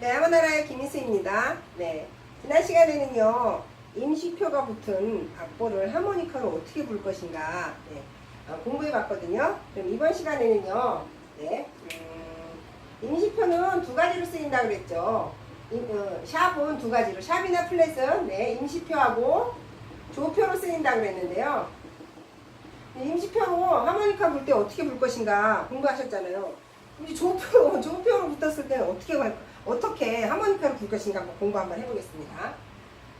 네, 아마나라의 김희수입니다. 네, 지난 시간에는요, 임시표가 붙은 악보를 하모니카로 어떻게 부를 것인가 네, 어, 공부해 봤거든요. 그럼 이번 시간에는요, 네, 음, 임시표는 두 가지로 쓰인다 그랬죠. 임- 어, 샵은 두 가지로, 샵이나 플랫은 네, 임시표하고 조표로 쓰인다 그랬는데요. 임시표로 하모니카 불 때 어떻게 불 것인가 공부하셨잖아요. 이제 조표, 조표로 붙었을 때는 어떻게 할, 어떻게 하모니카로 불 것인가 한번 공부 한번 해보겠습니다.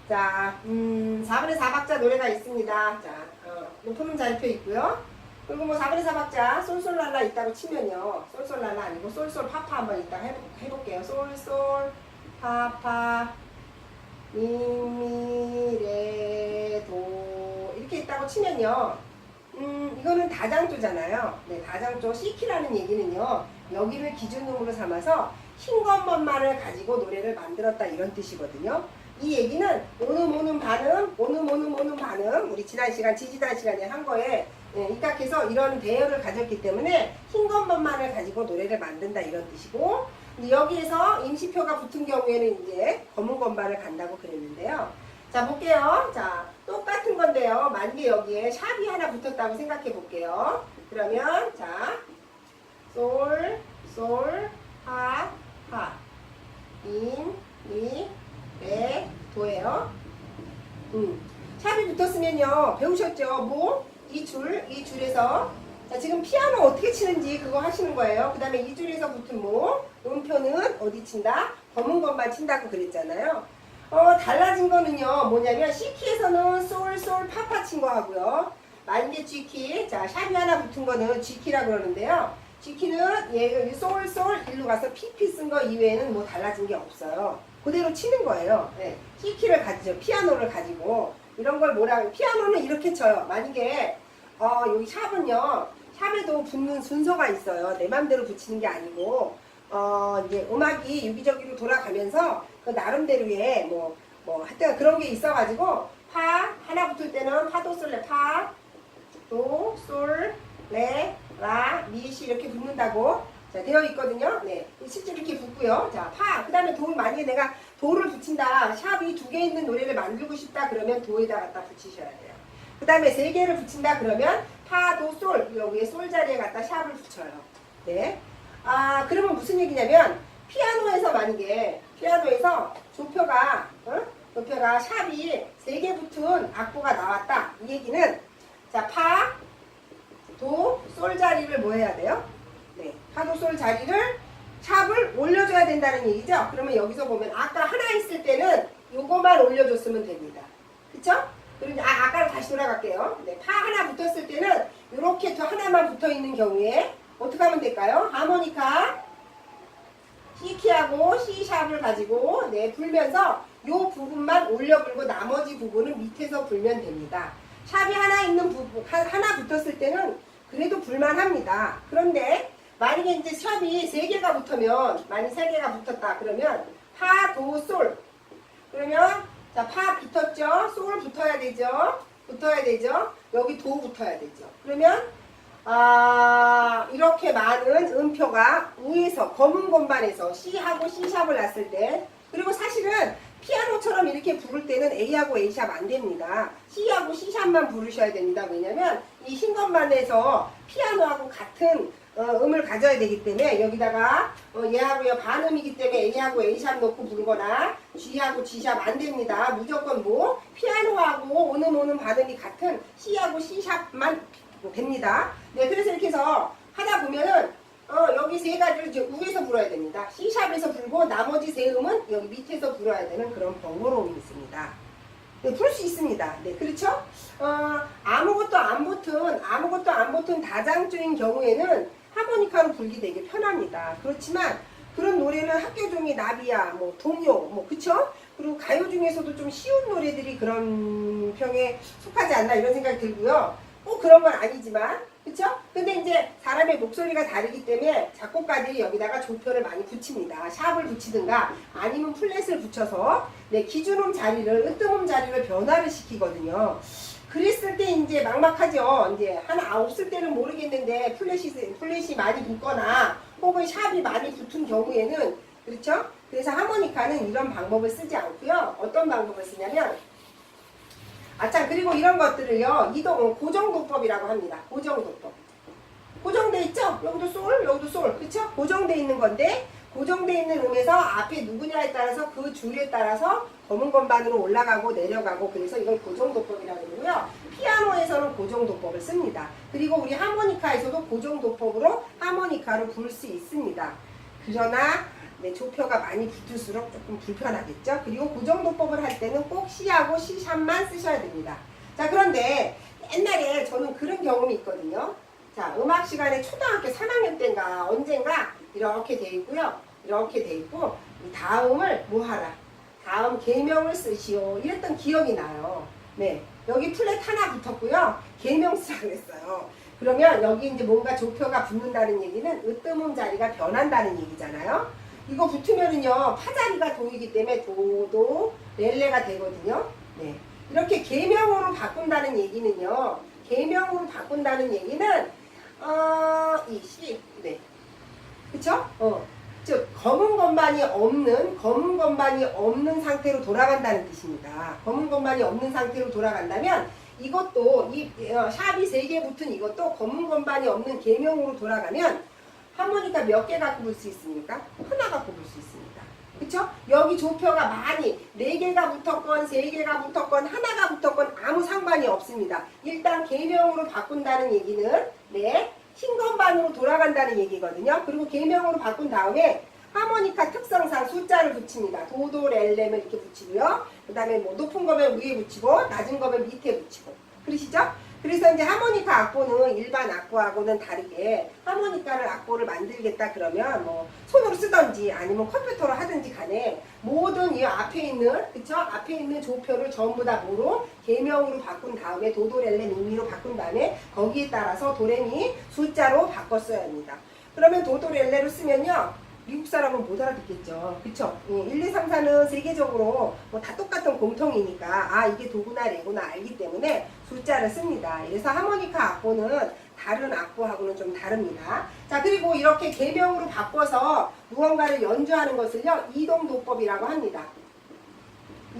자, 음, 4분의 4박자 노래가 있습니다. 자, 어, 높은 자리표 있고요. 그리고 뭐 4분의 4박자 솔솔랄라 있다고 치면요. 솔솔랄라 아니고 솔솔 파파 한번 이따가 해보, 해볼게요. 솔솔 파파 미미레도 이렇게 있다고 치면요. 음, 이거는 다장조잖아요. 네, 다장조 C키라는 얘기는요. 여기를 기준으로 삼아서 흰 것만을 가지고 노래를 만들었다 이런 뜻이거든요. 이 얘기는 오는 오는 반음, 오는 오는 오는 반음, 우리 지난 시간, 지지난 시간에 한 거에 예, 입각해서 이런 대열을 가졌기 때문에 흰 것만을 가지고 노래를 만든다 이런 뜻이고 여기에서 임시표가 붙은 경우에는 이제 검은 건반을 간다고 그랬는데요. 자 볼게요. 자 똑같은 건데요. 만약에 여기에 샵이 하나 붙었다고 생각해 볼게요. 그러면 자 솔, 솔, 하, 하, 인, 미, 레, 도예요. 음. 샵이 붙었으면요. 배우셨죠? 뭐? 이 줄, 이 줄에서 자, 지금 피아노 어떻게 치는지 그거 하시는 거예요. 그 다음에 이 줄에서 붙은 뭐? 음표는 어디 친다? 검은 것만 친다고 그랬잖아요. 어, 달라진 거는요, 뭐냐면, C키에서는 솔, 솔, 파파 친 거 하고요. 만개 G키, 자, 샵이 하나 붙은 거는 G키라고 그러는데요. G키는 얘, 솔, 솔, 일로 가서 PP 쓴 거 이외에는 뭐 달라진 게 없어요. 그대로 치는 거예요. 네. C키를 가지죠. 피아노를 가지고. 이런 걸 뭐라, 피아노는 이렇게 쳐요. 만약에, 어, 여기 샵은요, 샵에도 붙는 순서가 있어요. 내 맘대로 붙이는 게 아니고, 어, 이제 음악이 유기적으로 돌아가면서 그 나름대로의 뭐, 뭐, 하여튼 그런 게 있어가지고, 파, 하나 붙을 때는 파도 솔레, 파, 도, 솔, 레, 라, 미시 이렇게 붙는다고 자, 되어 있거든요. 네. 실제 이렇게 붙고요. 자, 파. 그 다음에 도, 만약에 내가 도를 붙인다. 샵이 두 개 있는 노래를 만들고 싶다. 그러면 도에다 갖다 붙이셔야 돼요. 그 다음에 세 개를 붙인다. 그러면 파, 도, 솔. 여기에 솔 자리에 갖다 샵을 붙여요. 네. 아, 그러면 무슨 얘기냐면, 피아노에서 만약에, 피아노에서 조표가, 어? 조표가 샵이 세 개 붙은 악보가 나왔다. 이 얘기는, 자, 파, 도, 솔 자리를 뭐 해야 돼요? 네. 파도, 솔 자리를 샵을 올려줘야 된다는 얘기죠? 그러면 여기서 보면 아까 하나 있을 때는 요거만 올려줬으면 됩니다. 그쵸? 그리고 아, 아까로 다시 돌아갈게요. 네. 파 하나 붙었을 때는 이렇게 또 하나만 붙어 있는 경우에 어떻게 하면 될까요? 하모니카 C키하고 C샵을 가지고 네, 불면서 요 부분만 올려 불고 나머지 부분은 밑에서 불면 됩니다. 샵이 하나 있는 부분, 하- 하나 붙었을 때는 그래도 불만합니다. 그런데 만약에 이제 샵이 세 개가 붙으면, 만약 세 개가 붙었다 그러면 파, 도, 솔. 그러면 자, 파 붙었죠? 솔 붙어야 되죠? 붙어야 되죠? 여기 도 붙어야 되죠. 그러면 아, 이렇게 많은 음표가 위에서 검은 건반에서 C하고 C샵을 놨을 때 그리고 사실은 피아노처럼 이렇게 부를 때는 A하고 A샵 안 됩니다. C하고 C샵만 부르셔야 됩니다. 왜냐면 이흰 건반에서 피아노하고 같은 어, 음을 가져야 되기 때문에 여기다가 어, 얘하고요 반음이기 때문에 A하고 A샵 넣고 부르거나 G하고 G샵 안 됩니다. 무조건 뭐 피아노하고 오는 오는 반음이 같은 C하고 C샵만 됩니다. 네, 그래서 이렇게 해서 하다 보면은 어, 여기 세 가지를 이제 위에서 불어야 됩니다. C샵에서 불고 나머지 세 음은 여기 밑에서 불어야 되는 그런 번거로움이 있습니다. 네, 풀 수 있습니다. 네, 그렇죠? 어, 아무것도 안 붙은, 아무것도 안 붙은 다장조인 경우에는 하모니카로 불기 되게 편합니다. 그렇지만 그런 노래는 학교 종이 나비야, 뭐 동요, 뭐 그쵸? 그리고 가요 중에서도 좀 쉬운 노래들이 그런 평에 속하지 않나 이런 생각이 들고요. 꼭 그런 건 아니지만, 그쵸? 근데 이제 사람의 목소리가 다르기 때문에 작곡가들이 여기다가 조표를 많이 붙입니다. 샵을 붙이든가 아니면 플랫을 붙여서 네, 기준음 자리를, 으뜸음 자리를 변화를 시키거든요. 그랬을 때 이제 막막하죠. 이제 하나 없을 때는 모르겠는데 플랫이, 플랫이 많이 붙거나 혹은 샵이 많이 붙은 경우에는 그렇죠? 그래서 하모니카는 이런 방법을 쓰지 않고요. 어떤 방법을 쓰냐면 아참 그리고 이런 것들을요. 이동 어, 고정도법이라고 합니다. 고정도법. 고정돼 있죠? 여기도 솔, 여기도 솔. 그렇죠? 고정돼 있는 건데 고정돼 있는 음에서 앞에 누구냐에 따라서 그 줄에 따라서 검은 건반으로 올라가고 내려가고 그래서 이걸 고정도법이라고 그러고요. 피아노에서는 고정도법을 씁니다. 그리고 우리 하모니카에서도 고정도법으로 하모니카를 부를 수 있습니다. 그러나 네, 조표가 많이 붙을수록 조금 불편하겠죠. 그리고 고정도법을 할 때는 꼭 C하고 C샵만 쓰셔야 됩니다. 자 그런데 옛날에 저는 그런 경험이 있거든요. 자 음악 시간에 초등학교 3학년 때인가 언젠가 이렇게 돼 있고요. 이렇게 돼 있고 이 다음을 뭐 하라. 다음 계명을 쓰시오. 이랬던 기억이 나요. 네. 여기 플랫 하나 붙었고요. 계명 쓰라 그랬어요. 그러면 여기 이제 뭔가 조표가 붙는다는 얘기는 으뜸음 자리가 변한다는 얘기잖아요. 이거 붙으면은요 파자리가 도이기 때문에 도도 렐레가 되거든요. 네. 이렇게 계명으로 바꾼다는 얘기는요. 계명으로 바꾼다는 얘기는 어이 시, 네. 그쵸? 어. 즉 검은 건반이 없는 검은 건반이 없는 상태로 돌아간다는 뜻입니다. 검은 건반이 없는 상태로 돌아간다면 이것도 이 어, 샵이 세 개 붙은 이것도 검은 건반이 없는 계명으로 돌아가면 하모니카 몇개 갖고 볼수 있습니까? 하나 갖고 볼수 있습니다. 그쵸? 여기 조표가 많이 네 개가 붙었건 세 개가 붙었건 하나가 붙었건 아무 상관이 없습니다. 일단 계명으로 바꾼다는 얘기는 네 흰 건반으로 돌아간다는 얘기거든요. 그리고 계명으로 바꾼 다음에 하모니카 특성상 숫자를 붙입니다. 도도 렐렘을 이렇게 붙이고요. 그 다음에 뭐 높은 거면 위에 붙이고 낮은 거면 밑에 붙이고 그러시죠? 그래서 이제 하모니카 악보는 일반 악보하고는 다르게 하모니카를 악보를 만들겠다 그러면 뭐 손으로 쓰던지 아니면 컴퓨터로 하든지 간에 모든 이 앞에 있는 그쵸 앞에 있는 조표를 전부 다 뭐로 계명으로 바꾼 다음에 도도렐레 미미로 바꾼 다음에 거기에 따라서 도레미 숫자로 바꿔 써야 합니다. 그러면 도도렐레로 쓰면요 미국 사람은 못 알아듣겠죠. 그쵸? 예, 1, 2, 3, 4는 세계적으로 뭐 다 똑같은 공통이니까 아 이게 도구나 레구나 알기 때문에 숫자를 씁니다. 그래서 하모니카 악보는 다른 악보하고는 좀 다릅니다. 자 그리고 이렇게 개명으로 바꿔서 무언가를 연주하는 것을요 이동도법이라고 합니다.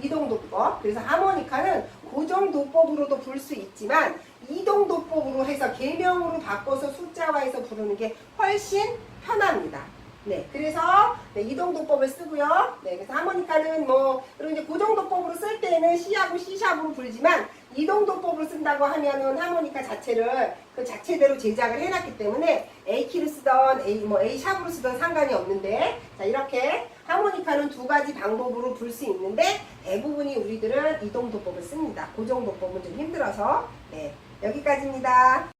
이동도법. 그래서 하모니카는 고정도법으로도 부를 수 있지만 이동도법으로 해서 개명으로 바꿔서 숫자화해서 부르는 게 훨씬 편합니다. 네, 그래서 네, 이동도법을 쓰고요. 네, 그래서 하모니카는 뭐 그리고 이제 고정도법으로 쓸 때는 C하고 C샵으로 불지만 이동도법으로 쓴다고 하면은 하모니카 자체를 그 자체대로 제작을 해놨기 때문에 A 키를 쓰던 A 뭐 A 샵으로 쓰던 상관이 없는데 자 이렇게 하모니카는 두 가지 방법으로 불 수 있는데 대부분이 우리들은 이동도법을 씁니다. 고정도법은 좀 힘들어서 네 여기까지입니다.